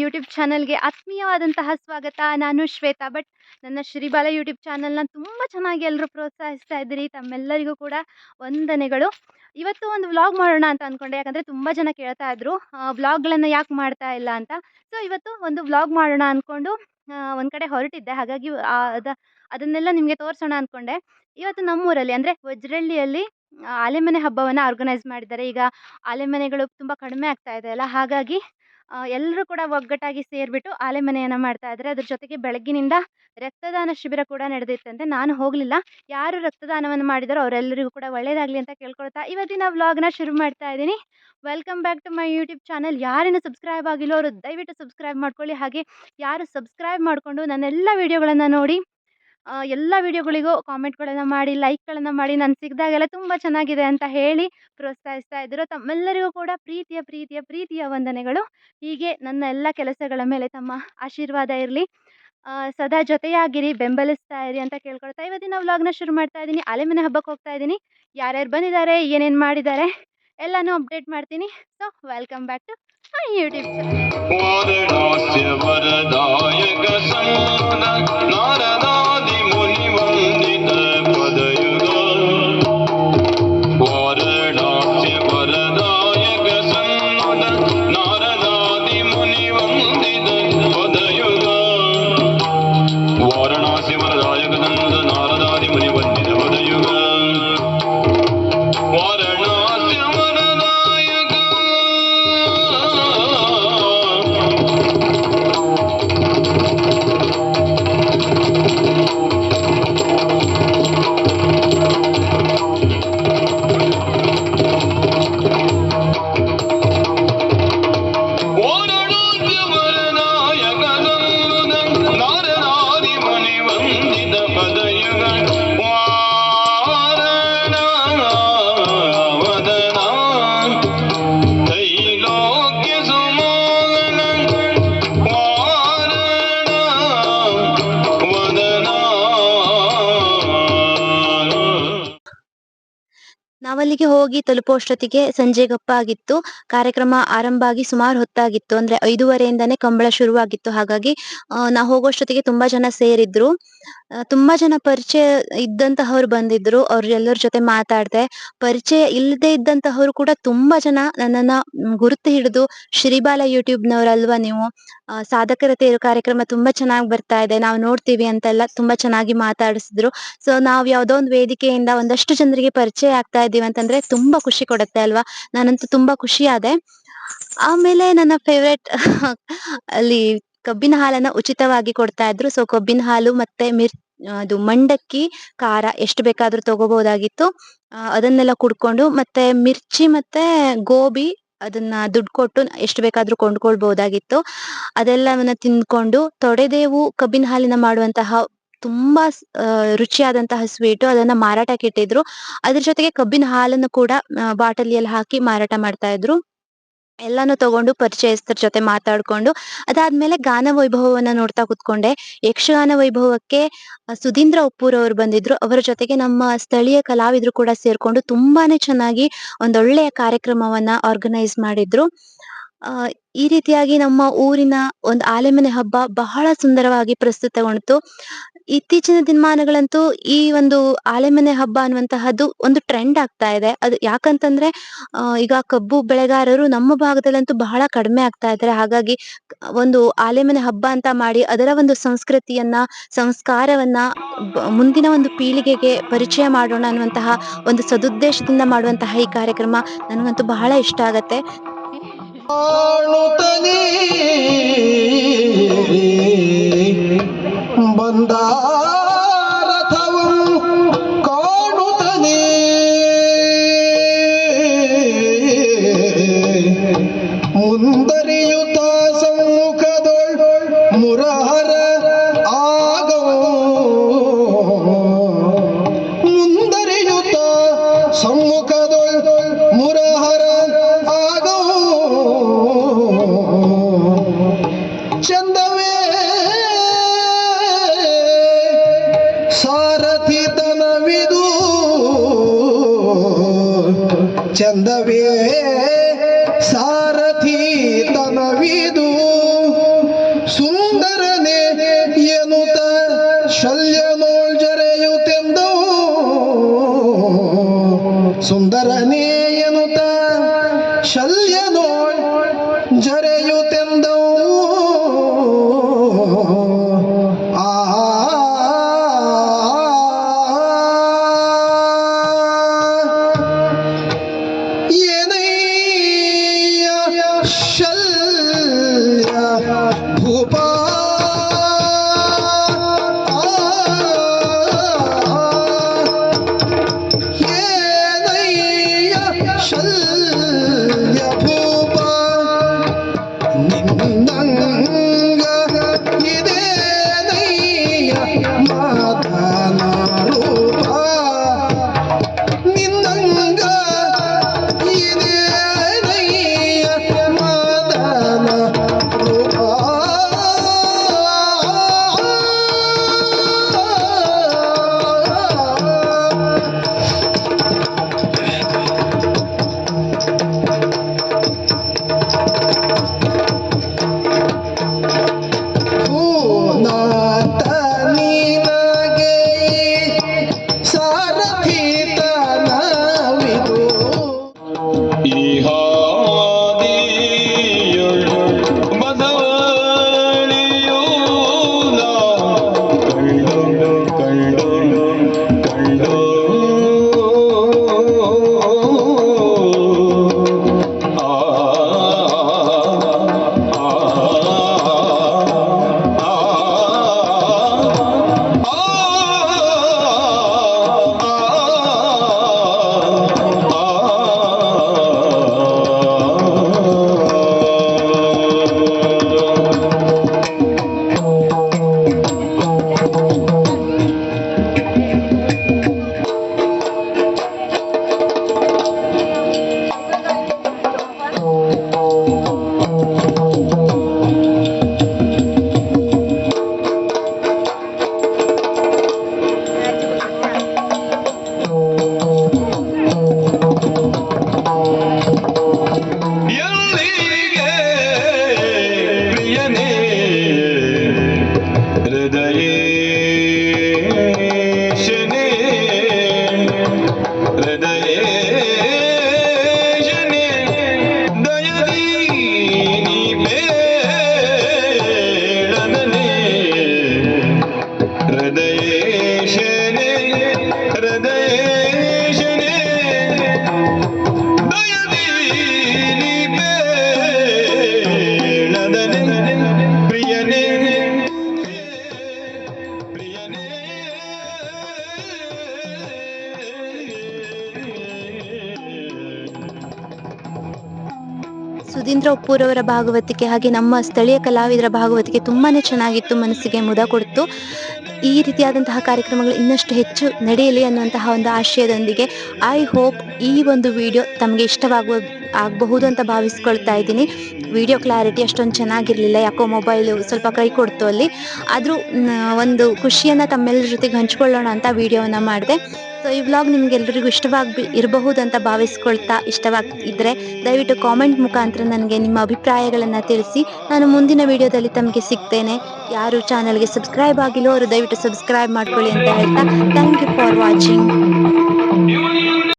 YouTube ಚಾನಲ್ಗೆ ಆತ್ಮೀಯವಾದಂತಹ ಸ್ವಾಗತ. ನಾನು ಶ್ವೇತಾ ಬಟ್ ನನ್ನ ಶ್ರೀಬಾಲ ಯೂಟ್ಯೂಬ್ ಚಾನಲ್ನ ತುಂಬ ಚೆನ್ನಾಗಿ ಎಲ್ಲರೂ ಪ್ರೋತ್ಸಾಹಿಸ್ತಾ ಇದ್ದೀರಿ. ತಮ್ಮೆಲ್ಲರಿಗೂ ಕೂಡ ವಂದನೆಗಳು. ಇವತ್ತು ಒಂದು ವ್ಲಾಗ್ ಮಾಡೋಣ ಅಂತ ಅಂದ್ಕೊಂಡೆ ಯಾಕಂದರೆ ತುಂಬ ಜನ ಕೇಳ್ತಾ ಇದ್ರು ವ್ಲಾಗ್ಗಳನ್ನು ಯಾಕೆ ಮಾಡ್ತಾ ಇಲ್ಲ ಅಂತ. ಸೊ ಇವತ್ತು ಒಂದು ವ್ಲಾಗ್ ಮಾಡೋಣ ಅಂದ್ಕೊಂಡು ಒಂದು ಕಡೆ ಹೊರಟಿದ್ದೆ. ಹಾಗಾಗಿ ಅದ, ಅದನ್ನೆಲ್ಲ ನಿಮಗೆ ತೋರಿಸೋಣ ಅಂದ್ಕೊಂಡೆ ಇವತ್ತು ನಮ್ಮೂರಲ್ಲಿ, ಅಂದರೆ ವಜ್ರಳ್ಳಿಯಲ್ಲಿ ಆಲೆಮನೆ ಹಬ್ಬವನ್ನು ಆರ್ಗನೈಸ್ ಮಾಡಿದ್ದಾರೆ. ಈಗ ಆಲೆಮನೆಗಳು ತುಂಬ ಕಡಿಮೆ ಆಗ್ತಾ ಇದೆ ಅಲ್ಲ? ಹಾಗಾಗಿ ಎಲ್ಲರೂ ಕೂಡ ಒಗ್ಗಟ್ಟಾಗಿ ಸೇರಿಬಿಟ್ಟು ಆಲೆಮನೆಯನ್ನು ಮಾಡ್ತಾ ಇದ್ದಾರೆ ಅದ್ರ ಜೊತೆಗೆ ಬೆಳಗ್ಗಿನಿಂದ ರಕ್ತದಾನ ಶಿಬಿರ ಕೂಡ ನಡೆದಿತ್ತಂತೆ ನಾನು ಹೋಗಲಿಲ್ಲ. ಯಾರು ರಕ್ತದಾನವನ್ನು ಮಾಡಿದಾರೋ ಅವರೆಲ್ಲರಿಗೂ ಕೂಡ ಒಳ್ಳೆಯದಾಗಲಿ ಅಂತ ಕೇಳ್ಕೊಳ್ತಾ ಇವತ್ತಿನ ವ್ಲಾಗ್ನ ಶುರು ಮಾಡ್ತಾ ಇದ್ದೀನಿ. Welcome back to my YouTube channel ಯಾರೇನು subscribe ಆಗಿಲ್ಲೋ, ಅವರು ದಯವಿಟ್ಟು ಸಬ್ಸ್ಕ್ರೈಬ್ ಮಾಡ್ಕೊಳ್ಳಿ. ಹಾಗೆ ಯಾರು ಸಬ್ಸ್ಕ್ರೈಬ್ ಮಾಡಿಕೊಂಡು ನನ್ನೆಲ್ಲ ವೀಡಿಯೋಗಳನ್ನು ನೋಡಿ ಎಲ್ಲ ವೀಡಿಯೋಗಳಿಗೂ ಕಾಮೆಂಟ್ಗಳನ್ನು ಮಾಡಿ, ಲೈಕ್ಗಳನ್ನು ಮಾಡಿ, ನಾನು ಸಿಕ್ಕಿದಾಗೆಲ್ಲ ತುಂಬ ಚೆನ್ನಾಗಿದೆ ಅಂತ ಹೇಳಿ ಪ್ರೋತ್ಸಾಹಿಸ್ತಾ ಇದ್ದರು ತಮ್ಮೆಲ್ಲರಿಗೂ ಕೂಡ ಪ್ರೀತಿಯ ಪ್ರೀತಿಯ ಪ್ರೀತಿಯ ವಂದನೆಗಳು. ಹೀಗೆ ನನ್ನ ಎಲ್ಲ ಕೆಲಸಗಳ ಮೇಲೆ ತಮ್ಮ ಆಶೀರ್ವಾದ ಇರಲಿ. ಸದಾ ಜೊತೆಯಾಗಿರಿ, ಬೆಂಬಲಿಸ್ತಾ ಇರಿ ಅಂತ ಕೇಳ್ಕೊಳ್ತಾ ಇವತ್ತಿನ ವ್ಲಾಗ್ನ ಶುರು ಮಾಡ್ತಾ ಇದ್ದೀನಿ. ಅಲೆಮನೆ ಹಬ್ಬಕ್ಕೆ ಹೋಗ್ತಾ ಇದ್ದೀನಿ. ಯಾರ್ಯಾರು ಬಂದಿದ್ದಾರೆ, ಏನೇನು ಮಾಡಿದ್ದಾರೆ, ಎಲ್ಲನೂ ಅಪ್ಡೇಟ್ ಮಾಡ್ತೀನಿ. So welcome back to my YouTube ನಾವಲ್ಲಿಗೆ ಹೋಗಿ ಸಂಜೆ ಗಪ್ಪ ಆಗಿತ್ತು ಕಾರ್ಯಕ್ರಮ ಆರಂಭ ಆಗಿ ಸುಮಾರು ಹೊತ್ತಾಗಿತ್ತು. ಅಂದ್ರೆ ಐದೂವರೆಯಿಂದಾನೇ ಕಂಬಳ ಶುರುವಾಗಿತ್ತು. ಹಾಗಾಗಿ ನಾ ನಾವು ಹೋಗೋಷ್ಟೊತ್ತಿಗೆ ತುಂಬಾ ಜನ ಸೇರಿದ್ರು. ತುಂಬಾ ಜನ ಪರಿಚಯ ಇದ್ದಂತಹವ್ರು ಬಂದಿದ್ರು. ಅವ್ರೆಲ್ಲರ ಜೊತೆ ಮಾತಾಡ್ದೆ. ಪರಿಚಯ ಇಲ್ಲದೆ ಇದ್ದಂತಹವರು ಕೂಡ ತುಂಬಾ ಜನ ನನ್ನನ್ನ ಗುರುತು ಹಿಡಿದು ಶ್ರೀಬಾಲ ಯೂಟ್ಯೂಬ್ ನವರಲ್ವಾ ನೀವು? ಸಾಧಕರತೆ ಸಾಧಕರ ತೇರು ಕಾರ್ಯಕ್ರಮ ತುಂಬಾ ಚೆನ್ನಾಗಿ ಬರ್ತಾ ಇದೆ. ನಾವು ನೋಡ್ತೀವಿ ಅಂತೆಲ್ಲ ತುಂಬಾ ಚೆನ್ನಾಗಿ ಮಾತಾಡಿಸಿದ್ರು. ಸೊ, ನಾವ್ ಯಾವ್ದೋ ಒಂದು ವೇದಿಕೆಯಿಂದ ಒಂದಷ್ಟು ಜನರಿಗೆ ಪರಿಚಯ ಆಗ್ತಾ ಇದೀವಿ ಅಂತಂದ್ರೆ ತುಂಬಾ ಖುಷಿ ಕೊಡುತ್ತೆ ಅಲ್ವಾ? ನಾನಂತೂ ತುಂಬಾ ಖುಷಿ ಆದೆ ಆಮೇಲೆ ನನ್ನ ಫೇವ್ರೆಟ್ ಅಲ್ಲಿ ಕಬ್ಬಿನ ಹಾಲನ್ನ ಉಚಿತವಾಗಿ ಕೊಡ್ತಾ ಇದ್ರು. ಸೊ ಕಬ್ಬಿನ ಹಾಲು ಮತ್ತೆ ಮಿರ್, ಅದು ಮಂಡಕ್ಕಿ, ಖಾರ ಎಷ್ಟು ಬೇಕಾದ್ರೂ ತಗೋಬಹುದಾಗಿತ್ತು ಅದನ್ನೆಲ್ಲ ಕುಡ್ಕೊಂಡು ಮತ್ತೆ ಮಿರ್ಚಿ ಮತ್ತೆ ಗೋಬಿ ಅದನ್ನ ದುಡ್ಡು ಕೊಟ್ಟು ಎಷ್ಟು ಬೇಕಾದ್ರೂ ಕೊಂಡ್ಕೊಳ್ಬಹುದಾಗಿತ್ತು ಅದೆಲ್ಲವನ್ನ ತಿಂದ್ಕೊಂಡು ತೊಡೆದೇವು ಕಬ್ಬಿನ ಹಾಲಿನ ಮಾಡುವಂತಹ ತುಂಬಾ ರುಚಿಯಾದಂತಹ ಸ್ವೀಟು ಅದನ್ನ ಮಾರಾಟಕ್ಕೆ ಇಟ್ಟಿದ್ರು. ಅದ್ರ ಜೊತೆಗೆ ಕಬ್ಬಿನ ಹಾಲನ್ನು ಕೂಡ ಬಾಟಲಿಯಲ್ಲಿ ಹಾಕಿ ಮಾರಾಟ ಮಾಡ್ತಾ ಇದ್ರು. ಎಲ್ಲಾನು ತಗೊಂಡು ಪರಿಚಯಸ್ಥರ ಜೊತೆ ಮಾತಾಡ್ಕೊಂಡು, ಅದಾದ್ಮೇಲೆ ಗಾನ ವೈಭವವನ್ನ ನೋಡ್ತಾ ಕುತ್ಕೊಂಡೆ. ಯಕ್ಷಗಾನ ವೈಭವಕ್ಕೆ ಸುಧೀಂದ್ರ ಉಪ್ಪೂರ್ ಅವರು ಬಂದಿದ್ರು. ಅವರ ಜೊತೆಗೆ ನಮ್ಮ ಸ್ಥಳೀಯ ಕಲಾವಿದ್ರು ಕೂಡ ಸೇರ್ಕೊಂಡು ತುಂಬಾನೇ ಚೆನ್ನಾಗಿ ಒಂದೊಳ್ಳೆಯ ಕಾರ್ಯಕ್ರಮವನ್ನ ಆರ್ಗನೈಸ್ ಮಾಡಿದ್ರು. ಆ, ಈ ರೀತಿಯಾಗಿ ನಮ್ಮ ಊರಿನ ಒಂದು ಆಲೆಮನೆ ಹಬ್ಬ ಬಹಳ ಸುಂದರವಾಗಿ ಪ್ರಸ್ತುತಗೊಂಡಿತು ಇತ್ತೀಚಿನ ದಿನಮಾನಗಳಂತೂ ಈ ಒಂದು ಆಲೆಮನೆ ಹಬ್ಬ ಅನ್ನುವಂತಹದ್ದು ಒಂದು ಟ್ರೆಂಡ್ ಆಗ್ತಾ ಇದೆ. ಅದು ಯಾಕಂತಂದ್ರೆ ಈಗ ಕಬ್ಬು ಬೆಳೆಗಾರರು ನಮ್ಮ ಭಾಗದಲ್ಲಂತೂ ಬಹಳ ಕಡಿಮೆ ಆಗ್ತಾ ಇದ್ದಾರೆ. ಹಾಗಾಗಿ ಒಂದು ಆಲೆಮನೆ ಹಬ್ಬ ಅಂತ ಮಾಡಿ ಅದರ ಒಂದು ಸಂಸ್ಕೃತಿಯನ್ನ, ಸಂಸ್ಕಾರವನ್ನ ಮುಂದಿನ ಒಂದು ಪೀಳಿಗೆಗೆ ಪರಿಚಯ ಮಾಡೋಣ ಅನ್ನುವಂತಹ ಒಂದು ಸದುದ್ದೇಶದಿಂದ ಮಾಡುವಂತಹ ಈ ಕಾರ್ಯಕ್ರಮ ನನಗಂತೂ ಬಹಳ ಇಷ್ಟ ಆಗತ್ತೆ. ಕಾಣುತ್ತಲೇ ಬಂದಾರಥವು ಚಂದವೇ ಸಾರಥಿ ತನವಿದು. ಸುಂದರನೆ ಎನ್ನುತ್ತ ಶಲ್ಯ ಜರೆಯುತ್ತೆಂದವು ಸುಂದರನೇ ಎನ್ನುತ್ತ ಶಲ್ಯ ನೋಳ್ ಜರೆ Mình ಅವರ ಭಾಗವತಿಕೆ ಹಾಗೆ ನಮ್ಮ ಸ್ಥಳೀಯ ಕಲಾವಿದರ ಭಾಗವತಿಕೆ ತುಂಬಾ ಚೆನ್ನಾಗಿತ್ತು ಮನಸ್ಸಿಗೆ ಮುದ ಕೊಡ್ತು. ಈ ರೀತಿಯಾದಂತಹ ಕಾರ್ಯಕ್ರಮಗಳು ಇನ್ನಷ್ಟು ಹೆಚ್ಚು ನಡೆಯಲಿ ಅನ್ನುವಂತಹ ಒಂದು ಆಶಯದೊಂದಿಗೆ ಐ ಹೋಪ್ ಈ ಒಂದು ವಿಡಿಯೋ ತಮಗೆ ಇಷ್ಟವಾಗುವ ಆಗಬಹುದು ಅಂತ ಭಾವಿಸ್ಕೊಳ್ತಾ ಇದ್ದೀನಿ. ವಿಡಿಯೋ ಕ್ಲಾರಿಟಿ ಅಷ್ಟೊಂದು ಚೆನ್ನಾಗಿರಲಿಲ್ಲ. ಯಾಕೋ ಮೊಬೈಲು ಸ್ವಲ್ಪ ಕೈ ಕೊಡ್ತು ಅಲ್ಲಿ. ಆದರೂ ಒಂದು ಖುಷಿಯನ್ನು ತಮ್ಮೆಲ್ಲರ ಜೊತೆಗೆ ಹಂಚ್ಕೊಳ್ಳೋಣ ಅಂತ ವಿಡಿಯೋವನ್ನು ಮಾಡಿದೆ. ಸೊ ಈ ವ್ಲಾಗ್ ನಿಮಗೆಲ್ಲರಿಗೂ ಇಷ್ಟವಾಗಿ ಇರಬಹುದು ಅಂತ ಭಾವಿಸ್ಕೊಳ್ತಾ ಇಷ್ಟವಾಗಿದ್ರೆ, ದಯವಿಟ್ಟು ಕಾಮೆಂಟ್ ಮುಖಾಂತರ ನನಗೆ ನಿಮ್ಮ ಅಭಿಪ್ರಾಯಗಳನ್ನು ತಿಳಿಸಿ. ನಾನು ಮುಂದಿನ ವಿಡಿಯೋದಲ್ಲಿ ತಮಗೆ ಸಿಗ್ತೇನೆ. ಯಾರು ಚಾನಲ್ಗೆ ಸಬ್ಸ್ಕ್ರೈಬ್ ಆಗಿಲ್ಲೋ ಅವರು ದಯವಿಟ್ಟು ಸಬ್ಸ್ಕ್ರೈಬ್ ಮಾಡ್ಕೊಳ್ಳಿ ಅಂತ ಹೇಳ್ತಾ ಥ್ಯಾಂಕ್ ಯು ಫಾರ್ ವಾಚಿಂಗ್